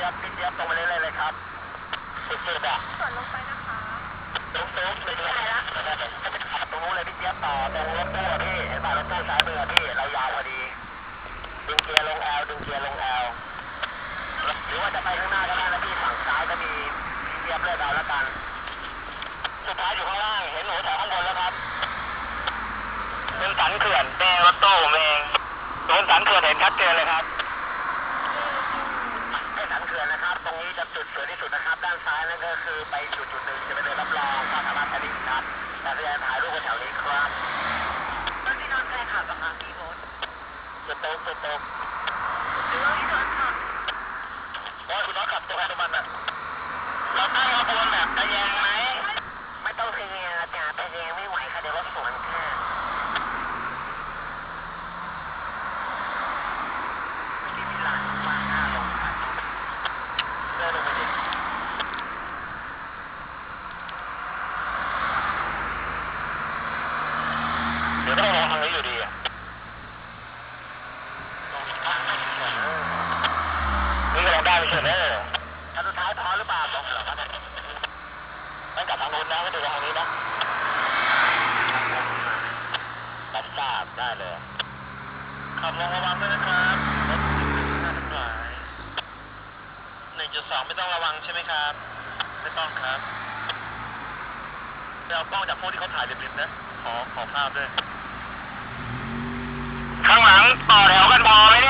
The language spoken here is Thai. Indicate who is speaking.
Speaker 1: จี๊ยบพี่เจี๊ยบตรงไปเรื่อยๆเลยครับสุดๆอะ
Speaker 2: ส่วนลงไปนะคะ
Speaker 1: ตรงๆเลยไปละตรงนู้นเลยพี่เจี๊ยบต่อตรงรถตู้พี่เห็นป่ะรถตู้ซ้ายมืออพี่เรายาวพอดี ดึงเกียร์ลงแอลดึงเกียร์ลงแอลหรือว่าจะไปข้างหน้าก็ได้นะพี่ฝั่งซ้ายก็มีพี่เจี๊ยบเลือกเอาแล้วกัน สุดท้ายอยู่ข้างล่างเห็นหนูแถวข้างบนแล้วครับเป็นสันเขื่อนเป็นรถตู้ผมเองโดนสันเขื่อนเห็นชัดเจนเลยครับไอ้สันเขื่อนนะครับ ตรงนี้ จะจุดสวยที่สุดนะครับ ด้านซ้ายนั่นก็คือไปจุดจุดหนึ่งจะเป็นเดินรับรองว่าสามารถใช้ได้อีกครับแต่แสดงถ่ายรูปกันแถวนี้ครับ
Speaker 2: ตอนนี้นอนแค่ขับอะคะพี่โบ๊ท
Speaker 1: สุดโต๊ะสุดโต๊ะ
Speaker 2: หรือว่าพี่นอนท์ขับ
Speaker 1: โอ้ยคุณน้องขับตัวใครตัวมันอะเราตั้งขบวนแบบทะแยงไหมไม่ต้องทะแยงอาจารย์ทะแยงไม่ไหวค่ะเดี๋ยวรถสวนค่ะที่มีหลานมาหน้าลงค่ะเดินลงไปดิเดี๋ยวต้องลงทางนี้อยู่ดีอะลงทางไม่ถึงเหรอ นี่ก็ลอง ได้ไม่ใช่เหรออันสุดท้ายพอหรือเปล่าลองเหรอครับเนี่ยมันกลับทางนู้นนะไม่ดูทางนี้นะรับทราบได้เลยขับลงระวังด้วยนะครับรถติดหน้าทั้งหลายหนึ่งจุดสองไม่ต้องระวังใช่ไหมครับ ไม่ต้องครับไปเอากล้องจากพวกที่เขาถ่ายริมๆนะ ขอขอภาพด้วย ข้างหลังต่อแถวกันพอไหมเนี่ย